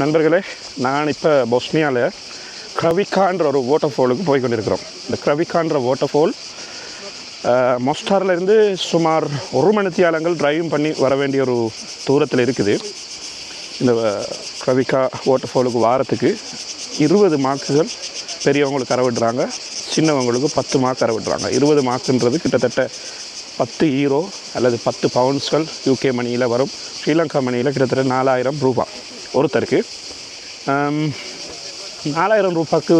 நண்பர்களே நான் இப்போ பொஸ்னியாவில் க்ரவிகான்ற ஒரு வாட்டர் ஃபாலுக்கு போய் கொண்டிருக்கிறோம் இந்த க்ரவிகான்ற வாட்டர் ஃபால் மொஸ்டார்லேருந்து சுமார் ஒரு மணித்தியாலங்கள் டிரைவிங் பண்ணி வர வேண்டிய ஒரு தூரத்தில் இருக்குது. இந்த க்ரவிகா வாட்டர் ஃபாலுக்கு வாரத்துக்கு இருபது மார்க்குகள் பெரியவங்களுக்கு கரை விடுறாங்க சின்னவங்களுக்கு பத்து மார்க் கரை விடுறாங்க. இருபது மார்க்குன்றது கிட்டத்தட்ட பத்து ஈரோ அல்லது பத்து பவுண்ட்ஸ்கள் யூகே மணியில் வரும். ஸ்ரீலங்கா மணியில் கிட்டத்தட்ட நாலாயிரம் ரூபாய். ஒருத்தருக்கு. நாலாயிரம் ரூபாய்க்கு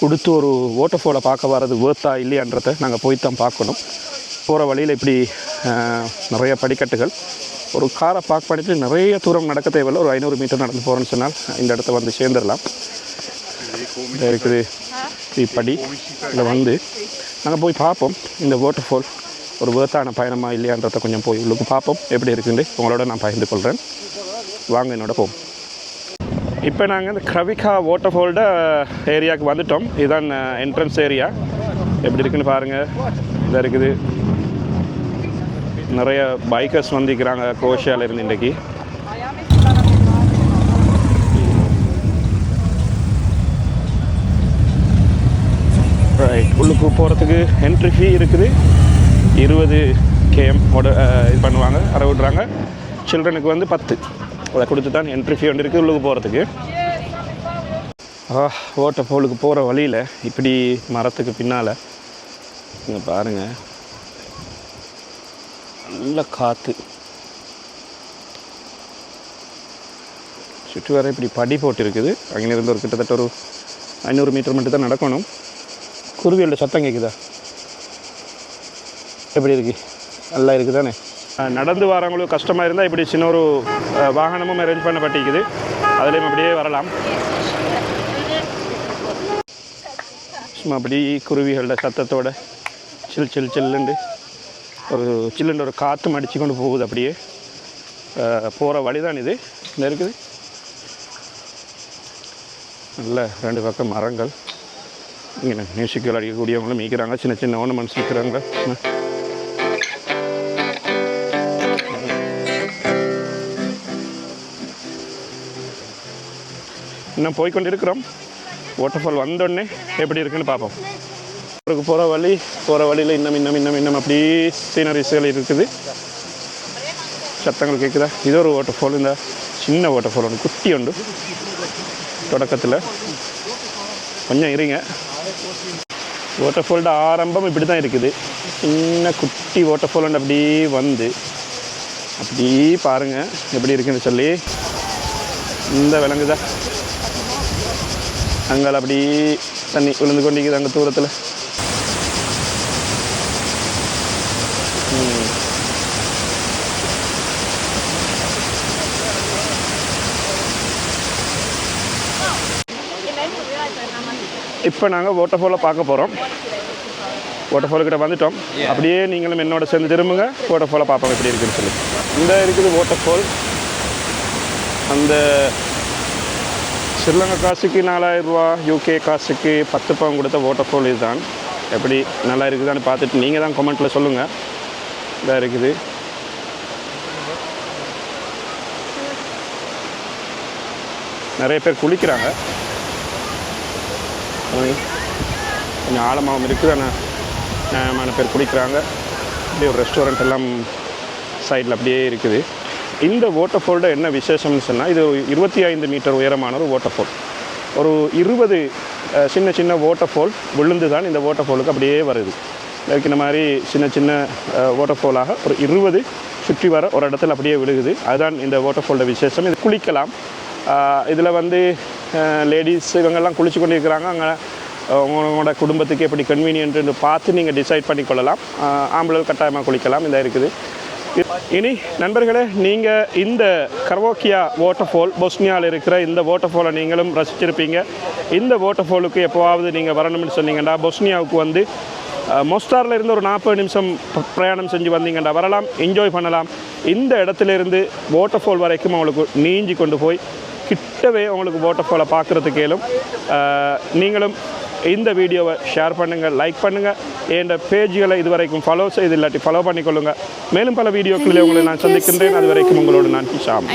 கொடுத்து ஒரு வாட்டர்ஃபாலை பார்க்க வர்றது வேர்த்தா இல்லையான்றதை நாங்கள் போய் தான் பார்க்கணும். போகிற வழியில் இப்படி நிறைய படிக்கட்டுகள். ஒரு காரை பார்க் பண்ணிட்டு நிறைய தூரம் நடக்க தேவையில்ல. ஒரு ஐநூறு மீட்டர் நடந்து போகிறோன்னு சொன்னால் இந்த இடத்த வந்து சேர்ந்துடலாம். இருக்குது. இப்படி இதில் வந்து நாங்கள் போய் பார்ப்போம். இந்த வாட்டர்ஃபால் ஒரு வேர்த்தான பயணமா இல்லையான்றதை கொஞ்சம் போய் உள்ளுக்கு பார்ப்போம். எப்படி இருக்குன்னு உங்களோட நான் பகிர்ந்து கொள்கிறேன் வாங்க என்னோட போவோம். இப்போ நாங்கள் இந்த க்ரவிகா வாட்டர்ஃபால்ட ஏரியாவுக்கு வந்துட்டோம். இதுதான் என்ட்ரன்ஸ் ஏரியா எப்படி இருக்குன்னு பாருங்கள் இதாக இருக்குது. நிறைய பைக்கர்ஸ் வந்திருக்கிறாங்க குரோஷியாவில் இருந்து இன்றைக்கி. ரைட் உள்ளுக்கு போகிறதுக்கு என்ட்ரி ஃபீ இருக்குது. இருபது கேஎம் ஓட uh, இது பண்ணுவாங்க அரை சில்ட்ரனுக்கு வந்து பத்து. அதை கொடுத்து தான் என்ட்ரி ஃபீ ஒன்று இருக்குது உள்ளுக்கு போகிறதுக்கு ஓட்ட போலுக்கு போகிற வழியில் இப்படி மரத்துக்கு பின்னால் இங்கே பாருங்கள் நல்ல காற்று சுற்றி வர இப்படி படி போட்டு இருக்குது. அங்கேருந்து ஒரு கிட்டத்தட்ட ஒரு ஐநூறு மீட்டர் மட்டும் தான் நடக்கணும். குருவியோட சத்தம் கேட்குதா எப்படி இருக்கு? நல்லா இருக்குது தானே நடந்து வரவங்களுக்கு கஷ்டமாக இருந்தால் இப்படி சின்ன ஒரு வாகனமும் அரேஞ்ச் பண்ணப்பட்டிருக்குது. அதுலேயும் அப்படியே வரலாம். சும்மா அப்படி குருவிகளோட சத்தத்தோட சில் சில் சில்லுண்டு ஒரு சில்லுண்டு ஒரு காற்று அடித்து கொண்டு போகுது அப்படியே. போகிற வழிதான் இது. இந்த இருக்குது? நல்ல ரெண்டு பக்கம் மரங்கள். இங்கே மியூசிக்கில் அடிக்கக்கூடியவங்களும் மீக்கிறாங்க சின்ன சின்ன ஓனமெண்ட்ஸ் விற்கிறாங்க இன்னும் போய்கொண்டிருக்கிறோம் வாட்டர் ஃபால் வந்தோடனே எப்படி இருக்குன்னு பார்ப்போம். ஊருக்கு போகிற வழி போகிற வழியில் இன்னும் இன்னும் இன்னும் இன்னும் அப்படியே சீனரிஸ்கள் இருக்குது. சத்தங்கள் கேட்குதா இது ஒரு வாட்டர்ஃபால் இந்த சின்ன வாட்டர் ஃபால் ஒன்று குட்டி உண்டு தொடக்கத்தில். கொஞ்சம் இருங்க. வாட்டர்ஃபால்ட ஆரம்பம் இப்படி தான் இருக்குது. சின்ன குட்டி வாட்டர்ஃபால் ஒன்று அப்படியே வந்து அப்படியே பாருங்கள் எப்படி இருக்குன்னு சொல்லி. இந்த விளங்குதா அங்கே அப்படியே தண்ணி விழுந்து கொண்டிருக்குது அங்கே தூரத்தில். இப்போ நாங்கள் வாட்டர்ஃபாலை பார்க்க போகிறோம் வாட்டர்ஃபால் கிட்ட வந்துட்டோம். அப்படியே நீங்களும் என்னோட சேர்ந்து திரும்புங்க. வாட்டர்ஃபாலை பார்ப்போம் எப்படி இருக்குன்னு சொல்லி. இந்த இருக்குது வாட்டர்ஃபால் அந்த ஸ்ரீலங்கா காசுக்கு நாலாயிரம் ரூபா யூகே காசுக்கு பத்து பவுன் கொடுத்த வாட்டர்ஃபால் இதுதான். எப்படி நல்லா இருக்குதான்னு பார்த்துட்டு நீங்கள் தான் கமெண்ட்டில் சொல்லுங்கள் இதாக இருக்குது. நிறைய பேர் குளிக்கிறாங்க. கொஞ்சம் ஆழமாகவும் இருக்குது. ஆனால் நியாயமான பேர் குளிக்கிறாங்க. அப்படியே ஒரு ரெஸ்டாரண்ட் எல்லாம் சைடில் அப்படியே இருக்குது. இந்த வாட்டர்ஃபால்ட என்ன விசேஷம்னு சொன்னால் இது இருபத்தி ஐந்து மீட்டர் உயரமான ஒரு வாட்டர்ஃபால் ஒரு இருபது சின்ன சின்ன ஓட்டஃபோல் விழுந்து தான் இந்த ஓட்டஃபோலுக்கு அப்படியே வருது. இந்த மாதிரி சின்ன சின்ன வாட்டர்ஃபாலாக ஒரு இருபது சுற்றி வர ஒரு இடத்துல அப்படியே விழுகுது. அதுதான் இந்த ஓட்டர்ஃபாலோட விசேஷம். இது குளிக்கலாம். இதில் வந்து லேடிஸ் இவங்கெல்லாம் குளிச்சு கொண்டு இருக்கிறாங்க அங்கே உங்களோட குடும்பத்துக்கு எப்படி கன்வீனியன்ட்னு பார்த்து நீங்கள் டிசைட் பண்ணிக்கொள்ளலாம். ஆம்பளை கட்டாயமாக குளிக்கலாம். இதாக இருக்குது. இனி நண்பர்களே நீங்கள் இந்த கர்வோக்கியா வாட்டர்ஃபால் பொஸ்னியாவில் இருக்கிற இந்த வாட்டர்ஃபாலை நீங்களும் ரசிச்சிருப்பீங்க. இந்த வாட்டர்ஃபாலுக்கு எப்போவாவது நீங்கள் வரணும்னு சொன்னீங்கன்னா பொஸ்னியாவுக்கு வந்து மொஸ்டாரில் இருந்து ஒரு நாற்பது நிமிஷம் பிரயாணம் செஞ்சு வந்தீங்கன்னா வரலாம் என்ஜாய் பண்ணலாம். இந்த இடத்துலேருந்து வாட்டர்ஃபால் வரைக்கும் அவங்களுக்கு நீஞ்சி கொண்டு போய் கிட்டவே உங்களுக்கு வாட்டர்ஃபாலை பார்க்குறதுக்கு இயலும் நீங்களும் இந்த வீடியோவை ஷேர் பண்ணுங்கள் லைக் பண்ணுங்கள் என் பேஜ்களை இதுவரைக்கும் ஃபாலோ செய்து இல்லாட்டி ஃபாலோ பண்ணிக்கொள்ளுங்கள் மேலும் பல வீடியோக்களில் உங்களை நான் சந்திக்கின்றேன். அது வரைக்கும் உங்களோடு நான் ஹிஷாம்